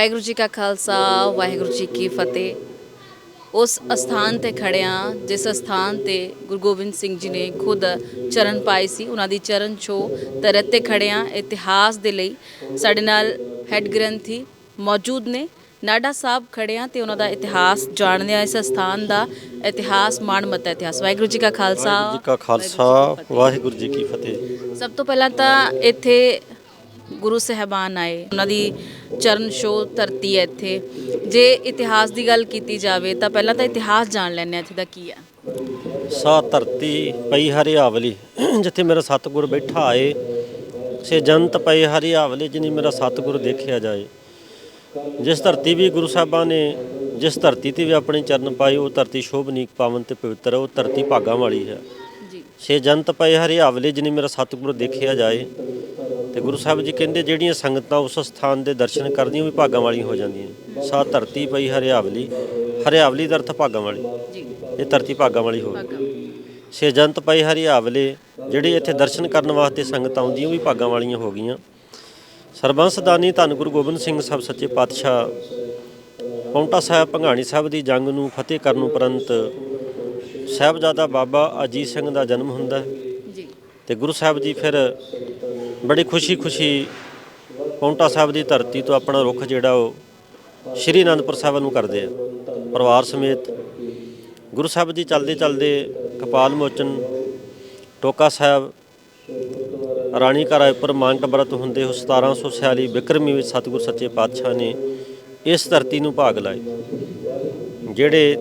ਵਾਹਿਗੁਰੂ ਜੀ ਕਾ ਖਾਲਸਾ ਵਾਹਿਗੁਰੂ ਜੀ ਕੀ ਫਤਿਹ। ਉਸ ਅਸਥਾਨ ਤੇ ਖੜਿਆਂ ਜਿਸ ਅਸਥਾਨ ਤੇ ਗੁਰੂ ਗੋਬਿੰਦ ਸਿੰਘ ਜੀ ਨੇ ਖੁਦ ਚਰਨ ਪਾਏ ਸੀ ਉਹਨਾਂ ਦੀ ਚਰਨ ਛੋ ਤਰਤ ਤੇ ਖੜਿਆਂ ਇਤਿਹਾਸ ਦੇ ਲਈ ਸਾਡੇ ਨਾਲ ਹੈੱਡ ਗ੍ਰੰਥੀ ਮੌਜੂਦ ਨੇ। ਨਾਡਾ ਸਾਹਿਬ ਖੜਿਆਂ ਤੇ ਉਹਨਾਂ ਦਾ ਇਤਿਹਾਸ ਜਾਣਦੇ ਆ ਇਸ ਅਸਥਾਨ ਦਾ ਇਤਿਹਾਸ ਮਾਣਮੱਤਾ ਇਤਿਹਾਸ। ਵਾਹਿਗੁਰੂ ਜੀ ਕਾ ਖਾਲਸਾ ਵਾਹਿਗੁਰੂ ਜੀ ਕਾ ਖਾਲਸਾ। ਵਾਹਿਗੁਰੂ ਜੀ ਕੀ ਫਤਿਹ। ਸਭ ਤੋਂ ਪਹਿਲਾਂ ਤਾਂ ਇੱਥੇ ਗੁਰੂ ਸਹਿਬਾਨ ਆਏ। ਉਹਨਾਂ ਦੀ ਚਰਨ ਛੋਹ ਧਰਤੀ ਹੈ ਇੱਥੇ। ਜੇ ਇਤਿਹਾਸ ਦੀ ਗੱਲ ਕੀਤੀ ਜਾਵੇ ਤਾਂ ਪਹਿਲਾਂ ਤਾਂ ਇਤਿਹਾਸ ਜਾਣ ਲੈਣੇ ਇੱਥੇ ਦਾ ਕੀ ਹੈ। ਸਾ ਧਰਤੀ ਪਈ ਹਰਿਆਵਲੀ ਜਿੱਥੇ ਮੇਰਾ ਸਤਿਗੁਰ ਬੈਠਾ ਆਏ। ਸੇ ਜੰਤ ਪਈ ਹਰਿਆਵਲੀ ਜਿਨੀ ਮੇਰਾ ਸਤਿਗੁਰ ਦੇਖਿਆ ਜਾਏ। ਜਿਸ ਧਰਤੀ ਵੀ ਗੁਰੂ ਸਾਹਿਬਾਂ ਨੇ ਜਿਸ ਧਰਤੀ ਤੇ ਵੀ ਆਪਣੇ ਚਰਨ ਪਾਏ ਉਹ ਧਰਤੀ ਸ਼ੋਭਨੀਕ ਪਾਵਨ ਤੇ ਪਵਿੱਤਰ ਹੈ, ਉਹ ਧਰਤੀ ਭਾਗਾਂ ਵਾਲੀ ਹੈ। ਜੀ। ਸੇ ਜੰਤ ਪਏ ਹਰਿਆਵਲੇ ਜਿਨੀ ਮੇਰਾ ਸਤਿਗੁਰ ਦੇਖਿਆ ਜਾਏ। ਤੇ ਗੁਰੂ ਸਾਹਿਬ ਜੀ ਕਹਿੰਦੇ ਜਿਹੜੀਆਂ ਸੰਗਤਾਂ ਉਸ ਸਥਾਨ ਦੇ ਦਰਸ਼ਨ ਕਰਦੀਆਂ ਵੀ ਭਾਗਾਂ ਵਾਲੀਆਂ ਹੋ ਜਾਂਦੀਆਂ। ਸਾ ਧਰਤੀ ਪਈ ਹਰਿਆਵਲੀ ਹਰਿਆਵਲੀ ਦਾ ਅਰਥ ਭਾਗਾਂ ਵਾਲੀ। ਜੀ। ਇਹ ਧਰਤੀ ਭਾਗਾਂ ਵਾਲੀ ਹੋ ਭਾਗਾ ਸੇ ਜੰਤ ਪਈ ਹਰਿਆਵਲੇ ਜਿਹੜੇ ਇੱਥੇ ਦਰਸ਼ਨ ਕਰਨ ਵਾਸਤੇ ਸੰਗਤਾਂ ਆਉਂਦੀਆਂ ਉਹ ਵੀ ਭਾਗਾਂ ਵਾਲੀਆਂ ਹੋ ਗਈਆਂ। ਸਰਬੰਸ ਦਾਨੀ ਧੰਨ ਗੁਰੂ ਗੋਬਿੰਦ ਸਿੰਘ ਸਾਹਿਬ ਸੱਚੇ ਪਾਤਸ਼ਾਹ ਪੌਂਟਾ ਸਾਹਿਬ ਭੰਗਾਣੀ ਸਾਹਿਬ ਦੀ ਜੰਗ ਨੂੰ ਫਤਿਹ ਕਰਨ ਉਪਰੰਤ ਸਾਹਿਬਜ਼ਾਦਾ ਬਾਬਾ ਅਜੀਤ ਸਿੰਘ ਦਾ ਜਨਮ ਹੁੰਦਾ ਹੈ। ਜੀ। ਤੇ ਗੁਰੂ ਸਾਹਿਬ ਜੀ ਫਿਰ ਬੜੀ ਖੁਸ਼ੀ-ਖੁਸ਼ੀ ਪੌਂਟਾ ਸਾਹਿਬ ਦੀ ਧਰਤੀ ਤੋਂ ਆਪਣਾ ਰੁਖ ਜਿਹੜਾ ਉਹ ਸ਼੍ਰੀ ਅਨੰਦਪੁਰ ਸਾਹਿਬ ਨੂੰ ਕਰਦੇ ਆ। ਪਰਿਵਾਰ ਸਮੇਤ ਗੁਰੂ ਸਾਹਿਬ ਜੀ ਚੱਲਦੇ ਚੱਲਦੇ ਕਪਾਲ ਮੋਚਨ, ਟੋਕਾ ਸਾਹਿਬ, ਰਾਣੀ ਘਰ ਉੱਪਰ ਮਾਨਕ ਬਰਤ ਹੁੰਦੇ ਹੋ 1746 ਬਿਕਰਮੀ ਵਿੱਚ ਸਤਿਗੁਰ ਸੱਚੇ ਪਾਤਸ਼ਾਹ ਨੇ ਇਸ ਧਰਤੀ ਨੂੰ ਭਾਗ ਲਾਏ। ਜਿਹੜੇ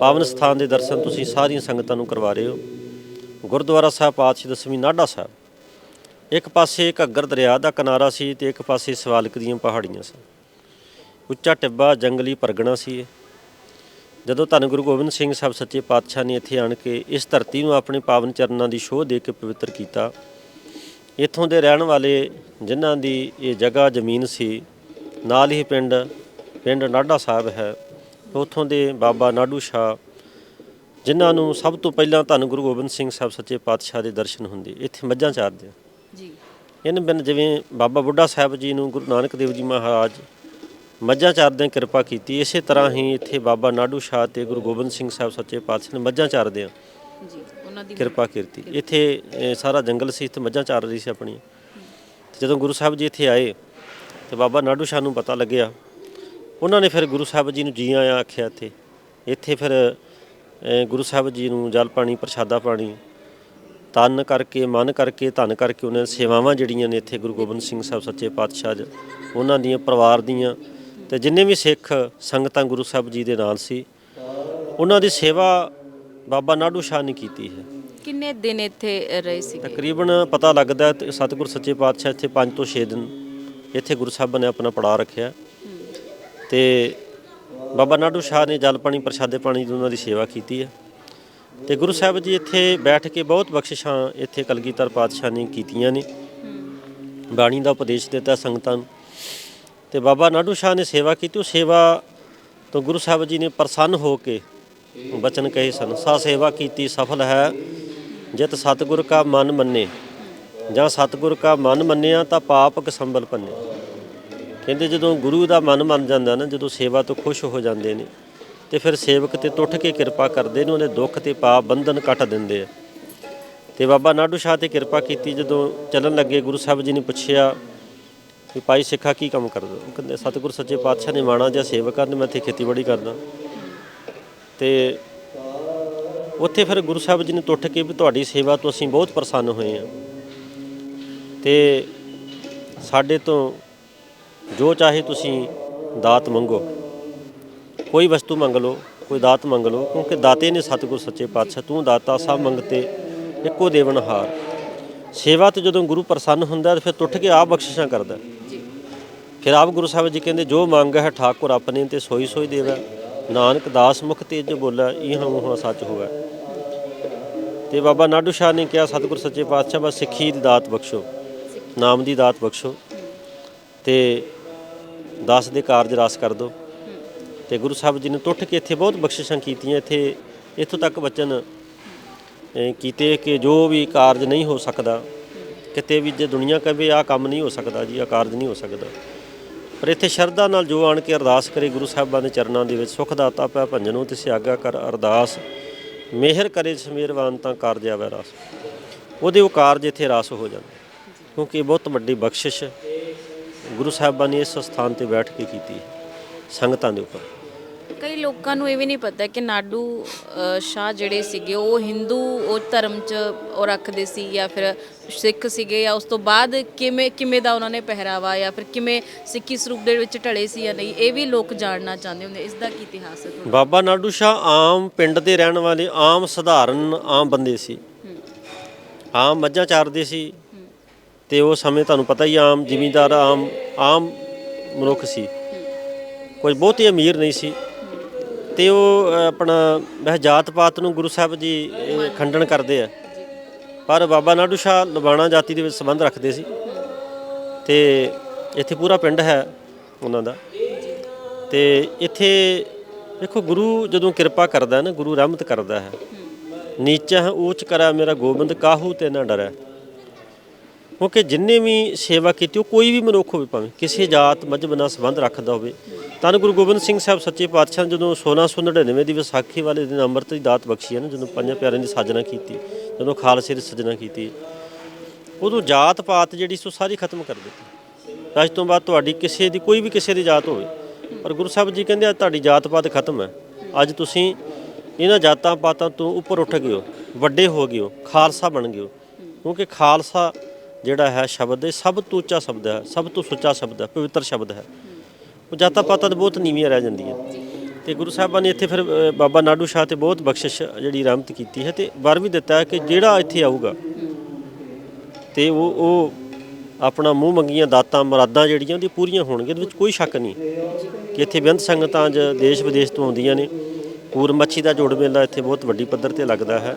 ਪਾਵਨ ਸਥਾਨ ਦੇ ਦਰਸ਼ਨ ਤੁਸੀਂ ਸਾਰੀਆਂ ਸੰਗਤਾਂ ਨੂੰ ਕਰਵਾ ਰਹੇ ਹੋ। ਗੁਰਦੁਆਰਾ ਸਾਹਿਬ ਪਾਤਸ਼ਾਹ ਦਸਵੀਂ ਨਾਢਾ ਸਾਹਿਬ। ਇੱਕ ਪਾਸੇ ਘੱਗਰ ਦਰਿਆ ਦਾ ਕਿਨਾਰਾ ਸੀ ਤੇ ਇੱਕ ਪਾਸੇ ਸਵਾਲਕ ਦੀਆਂ ਪਹਾੜੀਆਂ ਸੀ ਉੱਚਾ ਟਿੱਬਾ ਜੰਗਲੀ ਪਰਗਣਾ ਸੀ ਜਦੋਂ ਧੰਨ ਗੁਰੂ ਗੋਬਿੰਦ ਸਿੰਘ ਸਾਹਿਬ ਸੱਚੇ ਪਾਤਸ਼ਾਹ ਨੇ ਇੱਥੇ ਆਣ ਕੇ ਇਸ ਧਰਤੀ ਨੂੰ ਆਪਣੇ ਪਾਵਨ ਚਰਨਾਂ ਦੀ ਸ਼ੋਅ ਦੇ ਕੇ ਪਵਿੱਤਰ ਕੀਤਾ, ਇੱਥੋਂ ਦੇ ਰਹਿਣ ਵਾਲੇ ਜਿਨ੍ਹਾਂ ਦੀ ਇਹ ਜਗ੍ਹਾ ਜ਼ਮੀਨ ਸੀ, ਨਾਲ ਹੀ ਪਿੰਡ ਪਿੰਡ ਨਾਢਾ ਸਾਹਿਬ ਹੈ, ਉੱਥੋਂ ਦੇ ਬਾਬਾ ਨਾਡੂ ਸ਼ਾਹ, ਜਿਨ੍ਹਾਂ ਨੂੰ ਸਭ ਤੋਂ ਪਹਿਲਾਂ ਧੰਨ ਗੁਰੂ ਗੋਬਿੰਦ ਸਿੰਘ ਸਾਹਿਬ ਸੱਚੇ ਪਾਤਸ਼ਾਹ ਦੇ ਦਰਸ਼ਨ ਹੁੰਦੇ, ਇੱਥੇ ਮੱਝਾਂ ਚਾਰਦੇ ਜੀ। ਇਹਨਾਂ ਬਿਨ ਜਿਵੇਂ ਬਾਬਾ ਬੁੱਢਾ ਸਾਹਿਬ ਜੀ ਨੂੰ ਗੁਰੂ ਨਾਨਕ ਦੇਵ ਜੀ ਮਹਾਰਾਜ ਮੱਝਾਂ ਚਾਰਦਿਆਂ ਕਿਰਪਾ ਕੀਤੀ ਇਸੇ ਤਰ੍ਹਾਂ ਹੀ ਇੱਥੇ ਬਾਬਾ ਨਾਡੂ ਸ਼ਾਹ ਤੇ ਗੁਰੂ ਗੋਬਿੰਦ ਸਿੰਘ ਸਾਹਿਬ ਸੱਚੇ ਪਾਤਸ਼ਾਹ ਨੇ ਮੱਝਾਂ ਚਾਰਦਿਆਂ ਜੀ ਉਹਨਾਂ ਦੀ ਕਿਰਪਾ ਕੀਤੀ। ਇੱਥੇ ਸਾਰਾ ਜੰਗਲ ਸੀ ਇੱਥੇ ਮੱਝਾਂ ਚਾਰ ਰਹੀ ਸੀ ਆਪਣੀਆਂ। ਤੇ ਜਦੋਂ ਗੁਰੂ ਸਾਹਿਬ ਜੀ ਇੱਥੇ ਆਏ ਤੇ ਬਾਬਾ ਨਾਡੂ ਸ਼ਾਹ ਨੂੰ ਪਤਾ ਲੱਗਿਆ ਉਹਨਾਂ ਨੇ ਫਿਰ ਗੁਰੂ ਸਾਹਿਬ ਜੀ ਨੂੰ ਜੀ ਆਇਆਂ ਆਖਿਆ ਇੱਥੇ। ਇੱਥੇ ਫਿਰ ਗੁਰੂ ਸਾਹਿਬ ਜੀ ਨੂੰ ਜਲ ਪਾਣੀ ਪ੍ਰਸ਼ਾਦਾ ਪਾਣੀ ਤਨ ਕਰਕੇ ਮਨ ਕਰਕੇ ਧਨ ਕਰਕੇ ਉਹਨਾਂ ਸੇਵਾਵਾਂ ਜਿਹੜੀਆਂ ਨੇ ਇੱਥੇ ਗੁਰੂ ਗੋਬਿੰਦ ਸਿੰਘ ਸਾਹਿਬ ਸੱਚੇ ਪਾਤਸ਼ਾਹ ਜੀ ਉਹਨਾਂ ਦੀਆਂ ਪਰਿਵਾਰ ਦੀਆਂ ਤੇ ਜਿੰਨੇ ਵੀ ਸਿੱਖ ਸੰਗਤਾਂ ਗੁਰੂ ਸਾਹਿਬ ਜੀ ਦੇ ਨਾਲ ਸੀ ਉਹਨਾਂ ਦੀ ਸੇਵਾ ਬਾਬਾ ਨਾਡੂ ਸ਼ਾਹ ਨੇ ਕੀਤੀ ਹੈ। ਕਿੰਨੇ ਦਿਨ ਇੱਥੇ ਰਹੇ ਸੀ ਤਕਰੀਬਨ ਪਤਾ ਲੱਗਦਾ ਸਤਿਗੁਰ ਸੱਚੇ ਪਾਤਸ਼ਾਹ ਇੱਥੇ 5 ਤੋਂ 6 ਦਿਨ ਇੱਥੇ ਗੁਰੂ ਸਾਹਿਬ ਨੇ ਆਪਣਾ ਪੜਾ ਰੱਖਿਆ। ਤੇ ਬਾਬਾ ਨਾਡੂ ਸ਼ਾਹ ਨੇ ਜਲ ਪਾਣੀ ਪ੍ਰਸ਼ਾਦੇ ਪਾਣੀ ਦੀ ਉਹਨਾਂ ਦੀ ਸੇਵਾ ਕੀਤੀ ਹੈ। ਤੇ ਗੁਰੂ ਸਾਹਿਬ ਜੀ ਇੱਥੇ ਬੈਠ ਕੇ ਬਹੁਤ ਬਖਸ਼ਿਸ਼ਾਂ ਇੱਥੇ ਕਲਗੀਧਰ ਪਾਤਸ਼ਾਹ ਨੇ ਕੀਤੀਆਂ ਨੇ। ਬਾਣੀ ਦਾ ਉਪਦੇਸ਼ ਦਿੱਤਾ ਸੰਗਤਾਂ ਨੂੰ। ਤੇ ਬਾਬਾ ਨਾਡੂ ਸ਼ਾਹ ਨੇ ਸੇਵਾ ਕੀਤੀ। ਉਹ ਸੇਵਾ ਤੋਂ ਗੁਰੂ ਸਾਹਿਬ ਜੀ ਨੇ ਪ੍ਰਸੰਨ ਹੋ ਕੇ ਬਚਨ ਕਹੇ ਸਨ। ਸਾ ਸੇਵਾ ਕੀਤੀ, ਸਫਲ ਹੈ। ਜਿਤ ਸਤਿਗੁਰ ਕਾ ਮਨ ਮੰਨੇ। ਜਾਂ ਸਤਿਗੁਰ ਕਾ ਮਨ ਮੰਨਿਆ ਤਾਂ ਪਾਪ ਕਸੰਬਲ ਪੰਨੇ। ਕਹਿੰਦੇ ਜਦੋਂ ਗੁਰੂ ਦਾ ਮਨ ਮੰਨ ਜਾਂਦਾ ਨਾ, ਜਦੋਂ ਸੇਵਾ ਤੋਂ ਖੁਸ਼ ਹੋ ਜਾਂਦੇ ਨੇ ਤੇ ਫਿਰ ਸੇਵਕ ਤੇ ਟੁੱਟ ਕੇ ਕਿਰਪਾ ਕਰਦੇ ਨੇ ਉਹਦੇ ਦੁੱਖ ਤੇ ਪਾਪ ਬੰਧਨ ਕੱਟ ਦਿੰਦੇ ਆ। ਤੇ ਬਾਬਾ ਨਾਡੂ ਸ਼ਾਹ ਤੇ ਕਿਰਪਾ ਕੀਤੀ ਜਦੋਂ ਚੱਲਣ ਲੱਗੇ, ਗੁਰੂ ਸਾਹਿਬ ਜੀ ਨੇ ਪੁੱਛਿਆ ਵੀ ਭਾਈ ਸਿੱਖਾ ਕੀ ਕੰਮ ਕਰਦਾ? ਉਹ ਕਹਿੰਦੇ, ਸਤਿਗੁਰ ਸੱਚੇ ਪਾਤਸ਼ਾਹ ਨੇ ਮਾਣਾ ਜਾਂ ਸੇਵਕ ਕਰਨ, ਮੈਂ ਇੱਥੇ ਖੇਤੀਬਾੜੀ ਕਰਦਾ। ਤੇ ਉੱਥੇ ਫਿਰ ਗੁਰੂ ਸਾਹਿਬ ਜੀ ਨੇ ਟੁੱਟ ਕੇ ਵੀ ਤੁਹਾਡੀ ਸੇਵਾ ਤੋਂ ਅਸੀਂ ਬਹੁਤ ਪ੍ਰਸੰਨ ਹੋਏ ਹਾਂ। ਤੇ ਸਾਡੇ ਤੋਂ ਜੋ ਚਾਹੇ ਤੁਸੀਂ ਦਾਤ ਮੰਗੋ। ਕੋਈ ਵਸਤੂ ਮੰਗ ਲਓ, ਕੋਈ ਦਾਤ ਮੰਗ ਲਓ, ਕਿਉਂਕਿ ਦਾਤੇ ਨੇ ਸਤਿਗੁਰ, ਸੱਚੇ ਪਾਤਸ਼ਾਹ, ਤੂੰ ਦਾਤਾ, ਸਭ ਮੰਗਤੇ, ਇੱਕੋ ਦੇਵਨਹਾਰ ਸੇਵਾ ਤੇ ਜਦੋਂ ਗੁਰੂ ਪ੍ਰਸੰਨ ਹੁੰਦਾ, ਤੇ ਫਿਰ ਟੁੱਟ ਕੇ ਆਪ ਬਖਸ਼ਿਸ਼ਾਂ ਕਰਦਾ। ਫਿਰ ਆਪ ਗੁਰੂ ਸਾਹਿਬ ਜੀ ਕਹਿੰਦੇ, ਜੋ ਮੰਗ ਹੈ ਠਾਕੁਰ ਆਪਣੇ ਤੇ ਸੋਈ ਸੋਈ ਦੇਵੈ। ਨਾਨਕ ਦਾਸ ਮੁਖ ਤੇ ਜੋ ਬੋਲਾ, ਇਹ ਹਮ ਸੱਚ ਹੋਵੇ। ਤੇ ਬਾਬਾ ਨਾਡੂ ਸ਼ਾਹ ਨੇ ਕਿਹਾ, ਸਤਿਗੁਰ, ਸੱਚੇ ਪਾਤਸ਼ਾਹ, ਬਸ ਸਿੱਖੀ ਦੀ ਦਾਤ ਬਖਸ਼ੋ, ਨਾਮ ਦੀ ਦਾਤ ਬਖਸ਼ੋ। ਤੇ ਦਾਸ ਦੇ ਕਾਰਜ ਰਾਸ ਕਰ ਦਿਓ ਤੇ ਗੁਰੂ ਸਾਹਿਬ ਜੀ ਨੇ ਟੁੱਟ ਕੇ ਇੱਥੇ ਬਹੁਤ ਬਖਸ਼ਿਸ਼ਾਂ ਕੀਤੀਆਂ। ਇੱਥੇ, ਇੱਥੋਂ ਤੱਕ ਬਚਨ ਕੀਤੇ ਕਿ ਜੋ ਵੀ ਕਾਰਜ ਨਹੀਂ ਹੋ ਸਕਦਾ, ਕਿਤੇ ਵੀ ਜੇ ਦੁਨੀਆ ਕਹੇ ਆਹ ਕੰਮ ਨਹੀਂ ਹੋ ਸਕਦਾ ਜੀ, ਆਹ ਕਾਰਜ ਨਹੀਂ ਹੋ ਸਕਦਾ। ਪਰ ਇੱਥੇ ਸ਼ਰਧਾ ਨਾਲ ਜੋ ਆਣ ਕੇ ਅਰਦਾਸ ਕਰੇ ਗੁਰੂ ਸਾਹਿਬਾਂ ਦੇ ਚਰਨਾਂ ਦੇ ਵਿੱਚ, ਸੁਖ ਦਾਤਾ ਪਿਆ ਭੰਜਨੋ ਤੇ ਸਿਆਗਾ ਕਰ ਅਰਦਾਸ, ਮਿਹਰ ਕਰੇ ਸਮੀਰਵਾਨ ਤਾਂ ਕਾਰਜ ਆਵੇ ਰਾਸ। ਉਹਦੇ ਉਹ ਕਾਰਜ ਇੱਥੇ ਰਾਸ ਹੋ ਜਾਂਦਾ। ਕਿਉਂਕਿ ਇਹ ਬਹੁਤ ਵੱਡੀ ਬਖਸ਼ਿਸ਼ ਗੁਰੂ ਸਾਹਿਬਾਂ ਨੇ ਇਸ ਸਥਾਨ ਤੇ ਬੈਠ ਕੇ ਕੀਤੀ ਸੰਗਤਾਂ ਦੇ ਉੱਪਰ। ਕਈ ਲੋਕਾਂ ਨੂੰ ਇਹ ਵੀ ਨਹੀਂ ਪਤਾ ਕਿ ਨਾਡੂ ਸ਼ਾਹ ਜਿਹੜੇ ਸੀਗੇ ਉਹ ਹਿੰਦੂ ਉਹ ਧਰਮ ਚ ਉਹ ਰੱਖਦੇ ਸੀ ਜਾਂ ਫਿਰ ਸਿੱਖ ਸੀਗੇ ਜਾਂ ਉਸ ਤੋਂ ਬਾਅਦ ਕਿਵੇਂ ਕਿਵੇਂ ਦਾ ਉਹਨਾਂ ਨੇ ਪਹਿਰਾਵਾ ਜਾਂ ਫਿਰ ਕਿਵੇਂ ਸਿੱਖੀ ਸਰੂਪ ਦੇ ਵਿੱਚ ਢਲੇ ਸੀ ਜਾਂ ਨਹੀਂ ਇਹ ਵੀ ਲੋਕ ਜਾਣਨਾ ਚਾਹੁੰਦੇ ਹੁੰਦੇ। ਇਸ ਦਾ ਕੀ ਇਤਿਹਾਸ ਹੈ ਤੁਹਾਡਾ? ਬਾਬਾ ਨਾਡੂ ਸ਼ਾਹ ਆਮ ਪਿੰਡ ਦੇ ਰਹਿਣ ਵਾਲੇ ਆਮ ਸਧਾਰਨ ਆਮ ਬੰਦੇ ਸੀ। ਆਮ ਮੱਝਾਂ ਚਾਰਦੇ ਸੀ ਤੇ ਉਹ ਸਮੇਂ ਤੁਹਾਨੂੰ ਪਤਾ ਹੀ ਆਮ ਜ਼ਿਮੀਂਦਾਰ ਆਮ ਆਮ ਮਨੁੱਖ ਸੀ। ਕੋਈ ਬਹੁਤੀ ਅਮੀਰ ਨਹੀਂ ਸੀ। ਤੇ ਉਹ ਆਪਣਾ ਵੈਸੇ ਜਾਤ ਪਾਤ ਨੂੰ ਗੁਰੂ ਸਾਹਿਬ ਜੀ ਇਹ, ਖੰਡਨ ਕਰਦੇ ਆ। ਪਰ ਬਾਬਾ ਨਾਡੂ ਸ਼ਾਹ ਲਬਾਣਾ ਜਾਤੀ ਦੇ ਵਿੱਚ ਸੰਬੰਧ ਰੱਖਦੇ ਸੀ। ਤੇ ਇੱਥੇ ਪੂਰਾ ਪਿੰਡ ਹੈ ਉਹਨਾਂ ਦਾ। ਤੇ ਇੱਥੇ ਦੇਖੋ ਗੁਰੂ ਜਦੋਂ ਕਿਰਪਾ ਕਰਦਾ ਨਾ ਗੁਰੂ ਰਹਿਮਤ ਕਰਦਾ ਹੈ। ਨੀਚਾ ਹੈ ਉੱਚ ਕਰਾ ਮੇਰਾ ਗੋਬਿੰਦ ਕਾਹੂ ਤੇ ਨਾ ਡਰੈ। ਕਿਉਂਕਿ ਜਿੰਨੇ ਵੀ ਸੇਵਾ ਕੀਤੀ ਉਹ ਕੋਈ ਵੀ ਮਨੁੱਖ ਹੋਵੇ ਭਾਵੇਂ ਕਿਸੇ ਜਾਤ ਮਜ਼ਹਬ ਨਾਲ ਸੰਬੰਧ ਰੱਖਦਾ ਹੋਵੇ ਤਾਂ ਗੁਰੂ ਗੋਬਿੰਦ ਸਿੰਘ ਸਾਹਿਬ ਸੱਚੇ ਪਾਤਸ਼ਾਹ ਨੇ ਜਦੋਂ 1699 ਦੀ ਵਿਸਾਖੀ ਵਾਲੇ ਦਿਨ ਅੰਮ੍ਰਿਤ ਦੀ ਦਾਤ ਬਖਸ਼ੀ ਹੈ ਨਾ, ਜਦੋਂ ਪੰਜਾਂ ਪਿਆਰਿਆਂ ਦੀ ਸਾਜਨਾ ਕੀਤੀ, ਜਦੋਂ ਖਾਲਸੇ ਦੀ ਸਜਣਾ ਕੀਤੀ, ਉਦੋਂ ਜਾਤ ਪਾਤ ਜਿਹੜੀ ਸੋ ਸਾਰੀ ਖਤਮ ਕਰ ਦਿੱਤੀ। ਅੱਜ ਤੋਂ ਬਾਅਦ ਤੁਹਾਡੀ ਕਿਸੇ ਦੀ, ਕੋਈ ਵੀ ਕਿਸੇ ਦੀ ਜਾਤ ਹੋਵੇ, ਪਰ ਗੁਰੂ ਸਾਹਿਬ ਜੀ ਕਹਿੰਦੇ ਆ, ਤੁਹਾਡੀ ਜਾਤ ਪਾਤ ਖਤਮ ਹੈ। ਅੱਜ ਤੁਸੀਂ ਇਹਨਾਂ ਜਾਤਾਂ ਪਾਤਾਂ ਤੋਂ ਉੱਪਰ ਉੱਠ ਗਏ ਹੋ, ਵੱਡੇ ਹੋ ਗਏ ਹੋ, ਖਾਲਸਾ ਬਣ ਗਏ ਹੋ। ਕਿਉਂਕਿ ਖਾਲਸਾ ਜਿਹੜਾ ਹੈ ਸ਼ਬਦ ਇਹ ਸਭ ਤੋਂ ਉੱਚਾ ਸ਼ਬਦ ਹੈ, ਸਭ ਤੋਂ ਸੁੱਚਾ ਸ਼ਬਦ ਹੈ, ਪਵਿੱਤਰ ਸ਼ਬਦ ਹੈ। ਉਹ ਜਾਤਾਂ ਪਾਤਾਂ ਤਾਂ ਬਹੁਤ ਨੀਵੀਆਂ ਰਹਿ ਜਾਂਦੀਆਂ। ਤੇ ਗੁਰੂ ਸਾਹਿਬਾਂ ਨੇ ਇੱਥੇ ਫਿਰ ਬਾਬਾ ਨਾਡੂ ਸ਼ਾਹ ਤੇ ਬਹੁਤ ਬਖਸ਼ਿਸ਼ ਜਿਹੜੀ ਰਹਿਮਤ ਕੀਤੀ ਹੈ ਤੇ ਵਰ ਵੀ ਦਿੱਤਾ ਕਿ ਜਿਹੜਾ ਇੱਥੇ ਆਊਗਾ ਤੇ ਉਹ ਉਹ ਆਪਣਾ ਮੂੰਹ ਮੰਗੀਆਂ ਦਾਤਾਂ ਮੁਰਾਦਾਂ ਜਿਹੜੀਆਂ ਉਹਦੀ ਪੂਰੀਆਂ ਹੋਣਗੀਆਂ ਇਹਦੇ ਵਿੱਚ ਕੋਈ ਸ਼ੱਕ ਨਹੀਂ। ਕਿ ਇੱਥੇ ਬੇਅੰਤ ਸੰਗਤਾਂ ਜ ਦੇਸ਼ ਵਿਦੇਸ਼ ਤੋਂ ਆਉਂਦੀਆਂ ਨੇ। ਪੂਰ ਮੱਛੀ ਦਾ ਜੋੜ ਮੇਲਾ ਇੱਥੇ ਬਹੁਤ ਵੱਡੀ ਪੱਧਰ ਤੇ ਲੱਗਦਾ ਹੈ।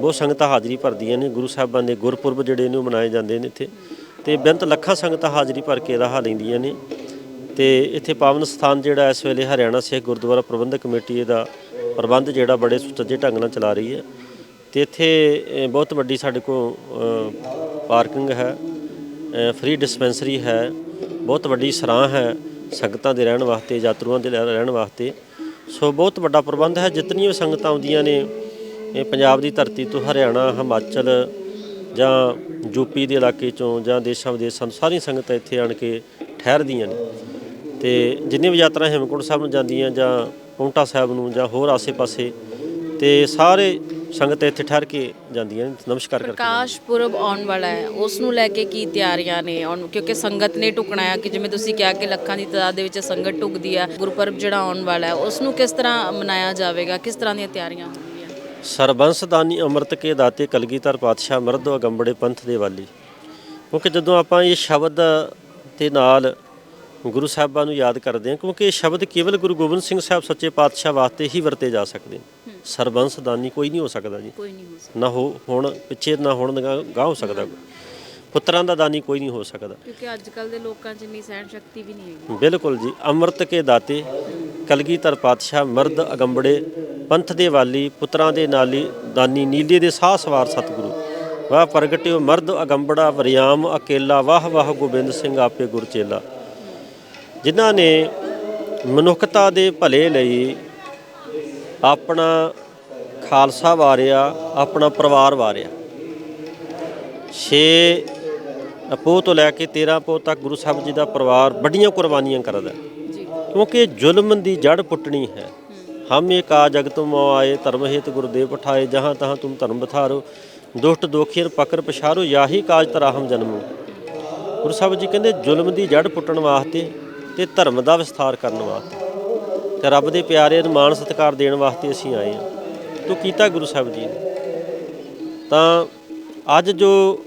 ਬਹੁਤ ਸੰਗਤਾਂ ਹਾਜ਼ਰੀ ਭਰਦੀਆਂ ਨੇ ਗੁਰੂ ਸਾਹਿਬਾਂ ਦੇ ਗੁਰਪੁਰਬ ਜਿਹੜੇ ਨੇ ਉਹ ਮਨਾਏ ਜਾਂਦੇ ਨੇ ਇੱਥੇ। ਤੇ ਬੇਅੰਤ ਲੱਖਾਂ ਸੰਗਤਾਂ ਹਾਜ਼ਰੀ ਭਰ ਕੇ ਰਾਹ ਲੈਂਦੀਆਂ ਨੇ। ਤੇ ਇੱਥੇ ਪਾਵਨ ਸਥਾਨ ਜਿਹੜਾ ਇਸ ਵੇਲੇ ਹਰਿਆਣਾ ਸਿੱਖ ਗੁਰਦੁਆਰਾ ਪ੍ਰਬੰਧਕ ਕਮੇਟੀ ਦਾ ਪ੍ਰਬੰਧ ਜਿਹੜਾ ਬੜੇ ਸੁਚੱਜੇ ਢੰਗ ਨਾਲ ਚਲਾ ਰਹੀ ਹੈ। ਤੇ ਇੱਥੇ ਬਹੁਤ ਵੱਡੀ ਸਾਡੇ ਕੋਲ ਪਾਰਕਿੰਗ ਹੈ ਫ੍ਰੀ ਡਿਸਪੈਂਸਰੀ ਹੈ, ਬਹੁਤ ਵੱਡੀ ਸਰਾਂ ਹੈ, ਸੰਗਤਾਂ ਦੇ ਰਹਿਣ ਵਾਸਤੇ, ਯਾਤਰੂਆਂ ਦੇ ਰਹਿ- ਰਹਿਣ ਵਾਸਤੇ। ਸੋ ਬਹੁਤ ਵੱਡਾ ਪ੍ਰਬੰਧ ਹੈ, ਜਿਤਨੀਆਂ ਵੀ ਸੰਗਤਾਂ ਆਉਂਦੀਆਂ ਨੇ, ਇਹ ਪੰਜਾਬ ਦੀ ਧਰਤੀ ਤੋਂ ਹਰਿਆਣਾ, ਹਿਮਾਚਲ ਜਾਂ ਯੂਪੀ ਦੇ ਇਲਾਕੇ ਚੋਂ ਜਾਂ ਦੇਸ਼ਾਂ ਵਿਦੇਸ਼ਾਂ ਤੋਂ ਸਾਰੀਆਂ ਸੰਗਤਾਂ ਇੱਥੇ ਆਣ ਕੇ ਠਹਿਰਦੀਆਂ ਨੇ। ਤੇ ਜਿੰਨੇ ਵੀ ਯਾਤਰਾ ਹੇਮਕੁੰਟ ਸਾਹਿਬ ਨੂੰ ਜਾਂਦੀਆਂ ਜਾਂ ਪੌਂਟਾ ਸਾਹਿਬ ਨੂੰ ਜਾਂ ਹੋਰ ਆਸੇ-ਪਾਸੇ ਤੇ ਸਾਰੇ ਸੰਗਤਾਂ ਇੱਥੇ ਠਹਿਰ ਕੇ ਜਾਂਦੀਆਂ ਨੇ ਨਮਸਕਾਰ ਕਰਕੇ ਪ੍ਰਕਾਸ਼ ਪੁਰਬ ਆਉਣ ਵਾਲਾ ਹੈ। ਉਸ ਨੂੰ ਲੈ ਕੇ ਕੀ ਤਿਆਰੀਆਂ ਨੇ? ਆਉਣ ਕਿਉਂਕਿ ਸੰਗਤ ਨੇ ਢੁਕਣਾ ਹੈ ਕਿ ਜਿਵੇਂ ਤੁਸੀਂ ਕਿਹਾ ਕਿ ਲੱਖਾਂ ਦੀ ਤਾਦਾਦ ਦੇ ਵਿੱਚ ਸੰਗਤ ਢੁਕਦੀ ਹੈ ਗੁਰਪੁਰਬ ਜਿਹੜਾ ਆਉਣ ਵਾਲਾ ਹੈ ਉਸ ਨੂੰ ਕਿਸ ਤਰ੍ਹਾਂ ਮਨਾਇਆ ਜਾਵੇਗਾ? ਕਿਸ ਤਰ੍ਹਾਂ ਦੀਆਂ ਤਿਆਰੀਆਂ ਹੋਣਗੀਆਂ? ਸਰਬੰਸ ਦਾਨੀ ਅੰਮ੍ਰਿਤ ਕੇ ਦਾਤੇ ਕਲਗੀਧਰ ਪਾਤਸ਼ਾਹ ਮਰਦ ਅਗੰਬੜੇ ਪੰਥ ਦੇ ਵਾਲੀ। ਕਿਉਂਕਿ ਜਦੋਂ ਆਪਾਂ ਇਹ ਸ਼ਬਦ ਦੇ ਨਾਲ ਗੁਰੂ ਸਾਹਿਬਾਂ ਨੂੰ ਯਾਦ ਕਰਦੇ ਹਾਂ ਕਿਉਂਕਿ ਇਹ ਸ਼ਬਦ ਕੇਵਲ ਗੁਰੂ ਗੋਬਿੰਦ ਸਿੰਘ ਸਾਹਿਬ ਸੱਚੇ ਪਾਤਸ਼ਾਹ ਵਾਸਤੇ ਹੀ ਵਰਤੇ ਜਾ ਸਕਦੇ ਨੇ। ਸਰਬੰਸ ਦਾਨੀ ਕੋਈ ਨਹੀਂ ਹੋ ਸਕਦਾ ਜੀ। ਕੋਈ ਨਹੀਂ ਹੋ ਸਕਦਾ। ਨਾ ਹੋ ਹੁਣ ਪਿੱਛੇ ਨਾ ਹੁਣ ਗਾਹ ਹੋ ਸਕਦਾ। ਪੁੱਤਰਾਂ ਦਾ ਦਾਨੀ ਕੋਈ ਨਹੀਂ ਹੋ ਸਕਦਾ। ਕਿਉਂਕਿ ਅੱਜ ਕੱਲ ਦੇ ਲੋਕਾਂ 'ਚ ਇੰਨੀ ਸਹਿਣ ਸ਼ਕਤੀ ਵੀ ਨਹੀਂ ਹੈਗੀ। ਬਿਲਕੁਲ ਜੀ ਅੰਮ੍ਰਿਤ ਕੇ ਦਾਤੇ ਕਲਗੀਧਰ ਪਾਤਸ਼ਾਹ ਮਰਦ ਅਗੰਬੜੇ ਪੰਥ ਦੇ ਵਾਲੀ ਪੁੱਤਰਾਂ ਦੇ ਨਾਲੀ ਦਾਨੀ ਨੀਲੇ ਦੇ ਸਾਹ ਸਵਾਰ ਸਤਿਗੁਰੂ। ਵਾਹ ਪ੍ਰਗਟਿਓ ਮਰਦ ਅਗੰਬੜਾ ਵਰਿਆਮ ਅਕੇਲਾ ਵਾਹ ਵਾਹ ਗੋਬਿੰਦ ਸਿੰਘ ਆਪੇ ਗੁਰਚੇਲਾ ਜਿਨ੍ਹਾਂ ਨੇ ਮਨੁੱਖਤਾ ਦੇ ਭਲੇ ਲਈ ਆਪਣਾ ਖਾਲਸਾ ਵਾਰਿਆ ਆਪਣਾ ਪਰਿਵਾਰ ਵਾਰਿਆ। ਛੇ ਪੋਹ ਤੋਂ ਲੈ ਕੇ 13 ਪੋਹ ਤੱਕ ਗੁਰੂ ਸਾਹਿਬ ਜੀ ਦਾ ਪਰਿਵਾਰ ਵੱਡੀਆਂ ਕੁਰਬਾਨੀਆਂ ਕਰਦਾ ਕਿਉਂਕਿ ਜ਼ੁਲਮ ਦੀ ਜੜ ਪੁੱਟਣੀ ਹੈ। ਹਮ ਏਕ ਆ ਜਗਤ ਮੋ ਆਏ ਧਰਮ ਹੇਤ ਗੁਰਦੇਵ ਪਠਾਏ ਜਹਾਂ ਤਹਾਂ ਤੁਮ ਧਰਮ ਬਥਾਰੋ। ਦੁਸ਼ਟ ਦੋਖੀਰ ਪਕਰ ਪਛਾਰੋ ਯਾਹੀ ਕਾਜ ਤਰਾ ਹਮ ਜਨਮੋ। ਗੁਰੂ ਸਾਹਿਬ ਜੀ ਕਹਿੰਦੇ ਜ਼ੁਲਮ ਦੀ ਜੜ ਪੁੱਟਣ ਵਾਸਤੇ ਤੇ ਧਰਮ ਦਾ ਵਿਸਥਾਰ ਕਰਨ ਵਾਸਤੇ। ਤੇ ਰੱਬ ਦੇ ਪਿਆਰੇ ਨੂੰ ਮਾਣ ਸਤਿਕਾਰ ਦੇਣ ਵਾਸਤੇ ਅਸੀਂ ਆਏ ਹਾਂ। ਤੋ ਕੀਤਾ ਗੁਰੂ ਸਾਹਿਬ ਜੀ ਨੇ। ਤਾਂ ਅੱਜ ਜੋ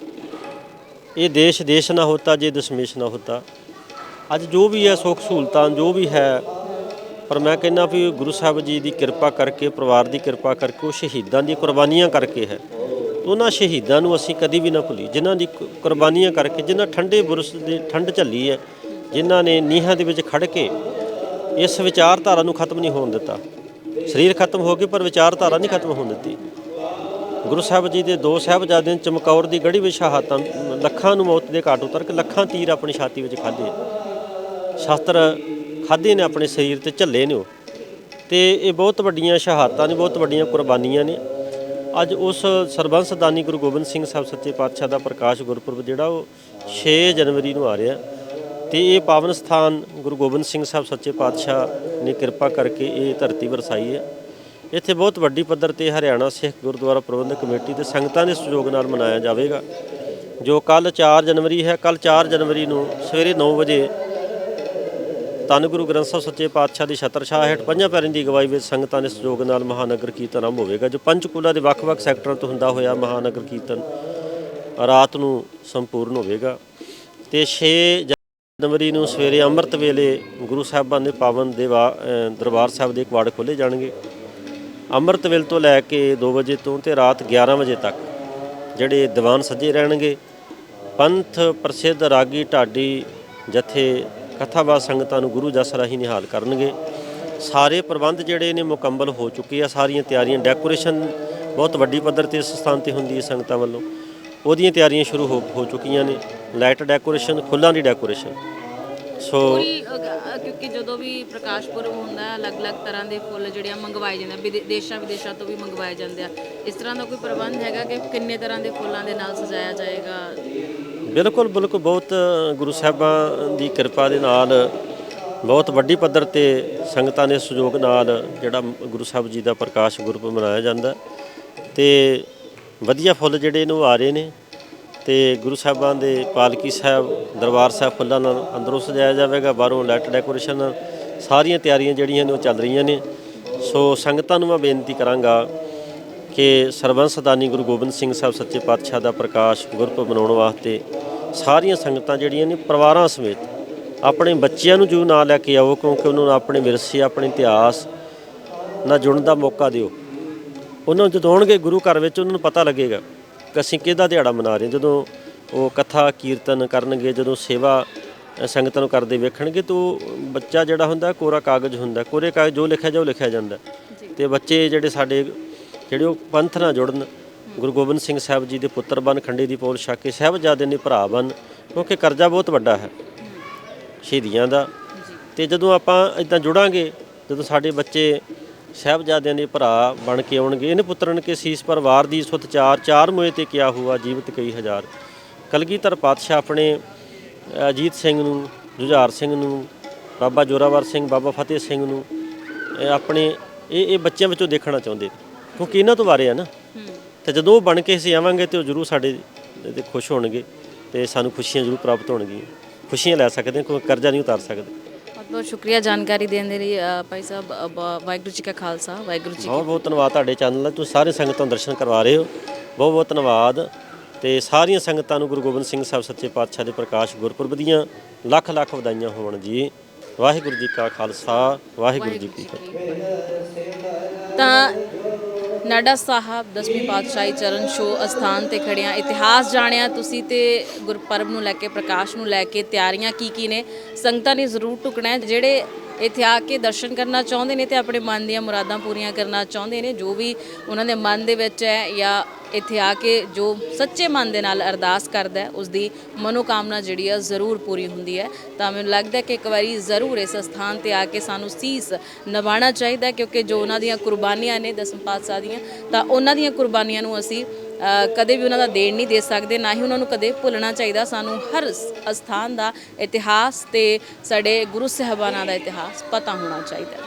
ਇਹ ਦੇਸ਼ ਦੇਸ਼ ਨਾ ਹੋਤਾ, ਜੇ ਦਸ਼ਮੇਸ਼ ਨਾ ਹੋਤਾ, ਅੱਜ ਜੋ ਵੀ ਹੈ ਸੁੱਖ ਸਹੂਲਤਾਂ, ਜੋ ਵੀ ਹੈ, ਪਰ ਮੈਂ ਕਹਿੰਦਾ ਵੀ ਗੁਰੂ ਸਾਹਿਬ ਜੀ ਦੀ ਕਿਰਪਾ ਕਰਕੇ, ਪਰਿਵਾਰ ਦੀ ਕਿਰਪਾ ਕਰਕੇ, ਉਹ ਸ਼ਹੀਦਾਂ ਦੀ ਕੁਰਬਾਨੀਆਂ ਕਰਕੇ ਹੈ। ਉਹਨਾਂ ਸ਼ਹੀਦਾਂ ਨੂੰ ਅਸੀਂ ਕਦੀ ਵੀ ਨਾ ਭੁੱਲੀ ਜਿਨ੍ਹਾਂ ਦੀ ਕੁ- ਕੁਰਬਾਨੀਆਂ ਕਰਕੇ, ਜਿਨ੍ਹਾਂ ਠੰਡੇ ਬੁਰਸ਼ ਦੇ, ਠੰਡ ਝੱਲੀ ਹੈ ਜਿਨ੍ਹਾਂ ਨੇ ਨੀਹਾਂ ਦੇ ਵਿੱਚ ਖੜ ਕੇ ਇਸ ਵਿਚਾਰਧਾਰਾ ਨੂੰ ਖਤਮ ਨਹੀਂ ਹੋਣ ਦਿੱਤਾ। ਸਰੀਰ ਖਤਮ ਹੋ ਗਏ, ਪਰ ਵਿਚਾਰਧਾਰਾ ਨਹੀਂ ਖਤਮ ਹੋਣ ਦਿੱਤੀ। ਗੁਰੂ ਸਾਹਿਬ ਜੀ ਦੇ ਦੋ ਸਾਹਿਬਜ਼ਾਦਿਆਂ ਚਮਕੌਰ ਦੀ ਗੜੀ ਵਿੱਚ ਸ਼ਹਾਦਤਾਂ, ਲੱਖਾਂ ਨੂੰ ਮੌਤ ਦੇ ਘਾਟ ਉਤਰ ਕੇ ਲੱਖਾਂ ਤੀਰ ਆਪਣੀ ਛਾਤੀ ਵਿੱਚ ਖਾਧੇ। ਸ਼ਸਤਰ ਖਾਧੇ ਨੇ ਆਪਣੇ ਸਰੀਰ ਤੇ, ਝੱਲੇ ਨੇ ਉਹ। ਤੇ ਇਹ ਬਹੁਤ ਵੱਡੀਆਂ ਸ਼ਹਾਦਤਾਂ ਨੇ, ਬਹੁਤ ਵੱਡੀਆਂ ਕੁਰਬਾਨੀਆਂ ਨੇ। ਅੱਜ ਉਸ ਸਰਬੰਸ ਦਾਨੀ ਗੁਰੂ ਗੋਬਿੰਦ ਸਿੰਘ ਸਾਹਿਬ ਸੱਚੇ ਪਾਤਸ਼ਾਹ ਦਾ ਪ੍ਰਕਾਸ਼ ਗੁਰਪੁਰਬ ਜਿਹੜਾ ਉਹ 6 ਜਨਵਰੀ ਨੂੰ ਆ ਰਿਹਾ। ਤੇ ਇਹ ਪਾਵਨ ਸਥਾਨ ਗੁਰੂ ਗੋਬਿੰਦ ਸਿੰਘ ਸਾਹਿਬ ਸੱਚੇ ਪਾਤਸ਼ਾਹ ਨੇ ਕਿਰਪਾ ਕਰਕੇ ਇਹ ਧਰਤੀ ਵਰਸਾਈ ਹੈ। ਇੱਥੇ ਬਹੁਤ ਵੱਡੀ ਪੱਧਰ ਤੇ ਹਰਿਆਣਾ ਸਿੱਖ ਗੁਰਦੁਆਰਾ ਪ੍ਰਬੰਧਕ ਕਮੇਟੀ ਤੇ ਸੰਗਤਾਂ ਦੇ ਸਹਿਯੋਗ ਨਾਲ ਮਨਾਇਆ ਜਾਵੇਗਾ, ਜੋ ਕੱਲ 4 ਜਨਵਰੀ ਹੈ। ਕੱਲ 4 ਜਨਵਰੀ ਨੂੰ ਸਵੇਰੇ 9 ਵਜੇ ਧੰਨ ਗੁਰੂ ਗ੍ਰੰਥ ਸਾਹਿਬ ਸੱਚੇ ਪਾਤਸ਼ਾਹ ਦੀ ਛਤਰਛਾਇਆ ਹੇਠ ਪੰਜਾਂ ਪੈਰਾਂ ਦੀ ਅਗਵਾਈ ਵਿੱਚ ਸੰਗਤਾਂ ਦੇ ਸਹਿਯੋਗ ਨਾਲ ਮਹਾਨਗਰ ਕੀਰਤਨ ਆਰੰਭ ਹੋਵੇਗਾ, ਜੋ ਪੰਚਕੂਲਾ ਦੇ ਵੱਖ-ਵੱਖ ਸੈਕਟਰਾਂ ਤੋਂ ਹੁੰਦਾ ਹੋਇਆ ਮਹਾਨਗਰ ਕੀਰਤਨ ਰਾਤ ਨੂੰ ਸੰਪੂਰਨ ਹੋਵੇਗਾ। ਤੇ 6 ਜਨਵਰੀ ਨੂੰ ਸਵੇਰੇ ਅੰਮ੍ਰਿਤ ਵੇਲੇ ਗੁਰੂ ਸਾਹਿਬਾਨ ਦੇ ਪਾਵਨ ਦੇ ਵਾ- ਦਰਬਾਰ ਸਾਹਿਬ ਦੇ ਕਵਾੜ ਖੋਲੇ ਜਾਣਗੇ। ਅੰਮ੍ਰਿਤ ਵੇਲੇ ਤੋਂ ਲੈ ਕੇ 2 ਵਜੇ ਤੋਂ ਤੇ ਰਾਤ 11 ਵਜੇ ਤੱਕ ਜਿਹੜੇ ਦੀਵਾਨ ਸੱਜੇ ਰਹਿਣਗੇ। ਪੰਥ ਪ੍ਰਸਿੱਧ ਰਾਗੀ ਢਾਡੀ ਜਥੇ ਕਥਾਵਾਦ ਸੰਗਤਾਂ ਨੂੰ ਗੁਰੂ ਜਸ ਰਾਹੀਂ ਨਿਹਾਲ ਕਰਨਗੇ। ਸਾਰੇ ਪ੍ਰਬੰਧ ਜਿਹੜੇ ਨੇ ਮੁਕੰਮਲ ਹੋ ਚੁੱਕੇ ਆ। ਸਾਰੀਆਂ ਤਿਆਰੀਆਂ, ਡੈਕੋਰੇਸ਼ਨ ਬਹੁਤ ਵੱਡੀ ਪੱਧਰ ਤੇ ਇਸ ਸਥਾਨ ਤੇ ਹੁੰਦੀ ਹੈ ਸੰਗਤਾਂ ਵੱਲੋਂ। ਉਹਦੀਆਂ ਤਿਆਰੀਆਂ ਸ਼ੁਰੂ ਹੋ ਹੋ ਚੁੱਕੀਆਂ ਨੇ। ਲਾਈਟ ਡੈਕੋਰੇਸ਼ਨ, ਫੁੱਲਾਂ ਦੀ ਡੈਕੋਰੇਸ਼ਨ। ਸੋ ਕਿਉਂਕਿ ਜਦੋਂ ਵੀ ਪ੍ਰਕਾਸ਼ ਪੁਰਬ ਹੁੰਦਾ ਹੈ ਅਲੱਗ-ਅਲੱਗ ਤਰ੍ਹਾਂ ਦੇ ਫੁੱਲ ਜਿਹੜੇ ਆ ਮੰਗਵਾਏ ਜਾਂਦੇ ਆ ਦੇਸ਼ਾਂ ਵਿਦੇਸ਼ਾਂ ਤੋਂ ਵੀ ਮੰਗਵਾਏ ਜਾਂਦੇ ਆ। ਇਸ ਤਰ੍ਹਾਂ ਦਾ ਕੋਈ ਪ੍ਰਬੰਧ ਹੈਗਾ ਕਿ ਕਿੰਨੇ ਤਰ੍ਹਾਂ ਦੇ ਫੁੱਲਾਂ ਦੇ ਨਾਲ ਸਜਾਇਆ ਜਾਏਗਾ? ਬਿਲਕੁਲ ਬਿਲਕੁਲ ਬਹੁਤ ਗੁਰੂ ਸਾਹਿਬਾਂ ਦੀ ਕਿਰਪਾ ਦੇ ਨਾਲ ਬਹੁਤ ਵੱਡੀ ਪੱਧਰ ਤੇ ਸੰਗਤਾਂ ਦੇ ਸਹਿਯੋਗ ਨਾਲ ਜਿਹੜਾ ਗੁਰੂ ਸਾਹਿਬ ਜੀ ਦਾ ਪ੍ਰਕਾਸ਼ ਗੁਰਪੁਰਬ ਮਨਾਇਆ ਜਾਂਦਾ ਤੇ ਵਧੀਆ ਫੁੱਲ ਜਿਹੜੇ ਨੇ ਉਹ ਆ ਰਹੇ ਨੇ। ਤੇ ਗੁਰੂ ਸਾਹਿਬਾਂ ਦੇ ਪਾਲਕੀ ਸਾਹਿਬ, ਦਰਬਾਰ ਸਾਹਿਬ ਫੁੱਲਾਂ ਨਾਲ ਅੰਦਰੋਂ ਸਜਾਇਆ ਜਾਵੇਗਾ, ਬਾਹਰੋਂ ਲਾਈਟ ਡੈਕੋਰੇਸ਼ਨ ਨਾਲ ਸਾਰੀਆਂ ਤਿਆਰੀਆਂ ਜਿਹੜੀਆਂ ਨੇ ਉਹ ਚੱਲ ਰਹੀਆਂ ਨੇ। ਸੋ ਸੰਗਤਾਂ ਨੂੰ ਮੈਂ ਬੇਨਤੀ ਕਰਾਂਗਾ ਕਿ ਸਰਬੰਸ ਦਾਨੀ ਗੁਰੂ ਗੋਬਿੰਦ ਸਿੰਘ ਸਾਹਿਬ ਸੱਚੇ ਪਾਤਸ਼ਾਹ ਦਾ ਪ੍ਰਕਾਸ਼ ਗੁਰਪੁਰਬ ਮਨਾਉਣ ਵਾਸਤੇ ਸਾਰੀਆਂ ਸੰਗਤਾਂ ਜਿਹੜੀਆਂ ਨੇ ਪਰਿਵਾਰਾਂ ਸਮੇਤ ਆਪਣੇ ਬੱਚਿਆਂ ਨੂੰ ਜੂ ਨਾਲ ਲੈ ਕੇ ਆਓ, ਕਿਉਂਕਿ ਉਹਨਾਂ ਨੂੰ ਆਪਣੇ ਵਿਰਸੇ, ਆਪਣੇ ਇਤਿਹਾਸ ਨਾਲ ਜੁੜਨ ਦਾ ਮੌਕਾ ਦਿਓ। ਉਹਨਾਂ ਨੂੰ ਜਦੋਂ ਆਉਣਗੇ ਗੁਰੂ ਘਰ ਵਿੱਚ, ਉਹਨਾਂ ਨੂੰ ਪਤਾ ਲੱਗੇਗਾ ਅਸੀਂ ਕਿਹਦਾ ਦਿਹਾੜਾ ਮਨਾ ਰਹੇ ਹਾਂ। ਜਦੋਂ ਉਹ ਕਥਾ ਕੀਰਤਨ ਕਰਨਗੇ ਜਦੋਂ ਸੇਵਾ ਸੰਗਤਾਂ ਨੂੰ ਕਰਦੇ ਵੇਖਣਗੇ ਤਾਂ ਉਹ ਬੱਚਾ ਜਿਹੜਾ ਹੁੰਦਾ ਕੋਰਾ ਕਾਗਜ਼ ਹੁੰਦਾ। ਕੋਰੇ ਕਾਗਜ਼ ਜੋ ਲਿਖਿਆ ਜਾ ਉਹ ਲਿਖਿਆ ਜਾਂਦਾ। ਤੇ ਬੱਚੇ ਜਿਹੜੇ ਸਾਡੇ ਜਿਹੜੇ ਉਹ ਪੰਥ ਨਾਲ ਜੁੜਨ ਗੁਰੂ ਗੋਬਿੰਦ ਸਿੰਘ ਸਾਹਿਬ ਜੀ ਦੇ ਪੁੱਤਰ ਬਨ ਖੰਡੇ ਦੀ ਪੋਲ ਛਕ ਸਾਹਿਬਜ਼ਾਦੇ ਨੇ ਭਰਾ ਬਨ ਕਿਉਂਕਿ ਕਰਜ਼ਾ ਬਹੁਤ ਵੱਡਾ ਹੈ ਸ਼ਹੀਦੀਆਂ ਦਾ। ਤੇ ਜਦੋਂ ਆਪਾਂ ਇਦਾਂ ਜੁੜਾਂਗੇ ਜਦੋਂ ਸਾਡੇ ਬੱਚੇ ਸਾਹਿਬਜ਼ਾਦਿਆਂ ਦੇ ਭਰਾ ਬਣ ਕੇ ਆਉਣਗੇ। ਇਹਨੇ ਪੁੱਤਰਨ ਕੇ ਸੀਸ ਪਰ ਵਾਰ ਦੀ ਸੁਤ ਚਾਰ ਚਾਰ ਮੋਏ ਤੇ ਕਿਆ ਹੁਆ ਜੀਵਤ ਕਈ ਹਜ਼ਾਰ। ਕਲਗੀਧਰ ਪਾਤਸ਼ਾਹ ਆਪਣੇ ਅਜੀਤ ਸਿੰਘ ਨੂੰ ਜੁਝਾਰ ਸਿੰਘ ਨੂੰ ਬਾਬਾ ਜੋਰਾਵਰ ਸਿੰਘ ਬਾਬਾ ਫਤਿਹ ਸਿੰਘ ਨੂੰ ਆਪਣੇ ਇਹ ਇਹ ਬੱਚਿਆਂ ਵਿੱਚੋਂ ਦੇਖਣਾ ਚਾਹੁੰਦੇ ਕਿਉਂਕਿ ਇਹਨਾਂ ਤੋਂ ਵਾਰੇ ਆ ਨਾ। ਤੇ ਜਦੋਂ ਉਹ ਬਣ ਕੇ ਅਸੀਂ ਆਵਾਂਗੇ ਤੇ ਉਹ ਜ਼ਰੂਰ ਸਾਡੇ ਤੇ ਖੁਸ਼ ਹੋਣਗੇ ਤੇ ਸਾਨੂੰ ਖੁਸ਼ੀਆਂ ਜ਼ਰੂਰ ਪ੍ਰਾਪਤ ਹੋਣਗੀਆਂ। ਖੁਸ਼ੀਆਂ ਲੈ ਸਕਦੇ ਹਾਂ, ਕੋਈ ਕਰਜ਼ਾ ਨਹੀਂ ਉਤਾਰ ਸਕਦੇ। ਬਹੁਤ ਸ਼ੁਕਰੀਆ ਜਾਣਕਾਰੀ ਦੇਣ ਦੇ ਲਈ ਅ, ਭਾਈ ਸਾਹਿਬ ਅ, ਬ- ਵਾਹਿਗੁਰੂ ਜੀ ਕਾ ਖਾਲਸਾ ਵਾਹਿਗੁਰੂ ਜੀ ਬਹੁਤ ਬਹੁਤ ਧੰਨਵਾਦ ਤੁਹਾਡੇ ਚੈਨਲ ਦਾ ਤੁਸੀਂ ਸਾਰੇ ਸੰਗਤਾਂ ਨੂੰ ਦਰਸ਼ਨ ਕਰਵਾ ਰਹੇ ਹੋ। ਬਹੁਤ ਬਹੁਤ ਧੰਨਵਾਦ। ਤੇ ਸਾਰੀਆਂ ਸੰਗਤਾਂ ਨੂੰ ਗੁਰੂ ਗੋਬਿੰਦ ਸਿੰਘ ਸਾਹਿਬ ਸੱਚੇ ਪਾਤਸ਼ਾਹ ਦੇ ਪ੍ਰਕਾਸ਼ ਗੁਰਪੁਰਬ ਦੀਆਂ ਲੱਖ ਲੱਖ ਵਧਾਈਆਂ ਹੋਣ ਜੀ। ਵਾਹਿਗੁਰੂ ਜੀ ਕਾ ਖਾਲਸਾ ਵਾਹਿਗੁਰੂ ਜੀ ਕੀ ਫਤਿਹ। ਤਾਂ ਨਾਡਾ ਸਾਹਿਬ, ਦਸਵੀਂ ਪਾਤਸ਼ਾਹੀ ਚਰਨ ਛੋਹ ਅਸਥਾਨ ਤੇ ਖੜਿਆ ਇਤਿਹਾਸ ਜਾਣਿਆ ਤੁਸੀਂ ਤੇ ਗੁਰਪਰਬ ਨੂੰ ਲੈ ਕੇ, ਪ੍ਰਕਾਸ਼ ਨੂੰ ਲੈ ਕੇ ਤਿਆਰੀਆਂ ਕੀ ਕੀ ਨੇ, ਸੰਗਤਾਂ ਨੇ ਜ਼ਰੂਰ ਟੁਕਣਾ ਜਿਹੜੇ ਇੱਥੇ ਆ ਕੇ ਦਰਸ਼ਨ ਕਰਨਾ ਚਾਹੁੰਦੇ ਨੇ ਤੇ ਆਪਣੇ ਮਨ ਦੀਆਂ ਮੁਰਾਦਾਂ ਪੂਰੀਆਂ ਕਰਨਾ ਚਾਹੁੰਦੇ ਨੇ, ਜੋ ਵੀ ਉਹਨਾਂ ਦੇ ਮਨ ਦੇ ਵਿੱਚ ਹੈ ਜਾਂ ਇੱਥੇ ਆ ਕੇ ਜੋ ਸੱਚੇ ਮਨ ਦੇ ਨਾਲ ਅਰਦਾਸ ਕਰਦਾ ਹੈ ਉਸ ਦੀ ਮਨੋਕਾਮਨਾ ਜਿਹੜੀ ਆ ਜ਼ਰੂਰ ਪੂਰੀ ਹੁੰਦੀ ਹੈ। ਤਾਂ ਮੈਨੂੰ ਲੱਗਦਾ ਕਿ ਇੱਕ ਵਾਰੀ ਜ਼ਰੂਰ ਇਸ ਸਥਾਨ ਤੇ ਆ ਕੇ ਸਾਨੂੰ ਸੀਸ ਨਿਭਾਉਣਾ ਚਾਹੀਦਾ ਕਿਉਂਕਿ ਜੋ ਉਹਨਾਂ ਦੀਆਂ ਕੁਰਬਾਨੀਆਂ ਨੇ ਦਸਮ ਪਾਤਸ਼ਾਹ ਦੀਆਂ, ਤਾਂ ਉਹਨਾਂ ਦੀਆਂ ਕੁਰਬਾਨੀਆਂ ਨੂੰ ਅਸੀਂ ਕਦੇ ਵੀ ਉਹਨਾਂ ਦਾ ਦੇਣ ਨਹੀਂ ਦੇ ਸਕਦੇ, ਨਾ ਹੀ ਉਹਨਾਂ ਨੂੰ ਕਦੇ ਭੁੱਲਣਾ ਚਾਹੀਦਾ। ਸਾਨੂੰ ਹਰ ਸ- ਅਸਥਾਨ ਦਾ ਇਤਿਹਾਸ ਤੇ ਸਾਡੇ ਗੁਰੂ ਸਾਹਿਬਾਨਾਂ ਦਾ ਇਤਿਹਾਸ ਪਤਾ ਹੋਣਾ ਚਾਹੀਦਾ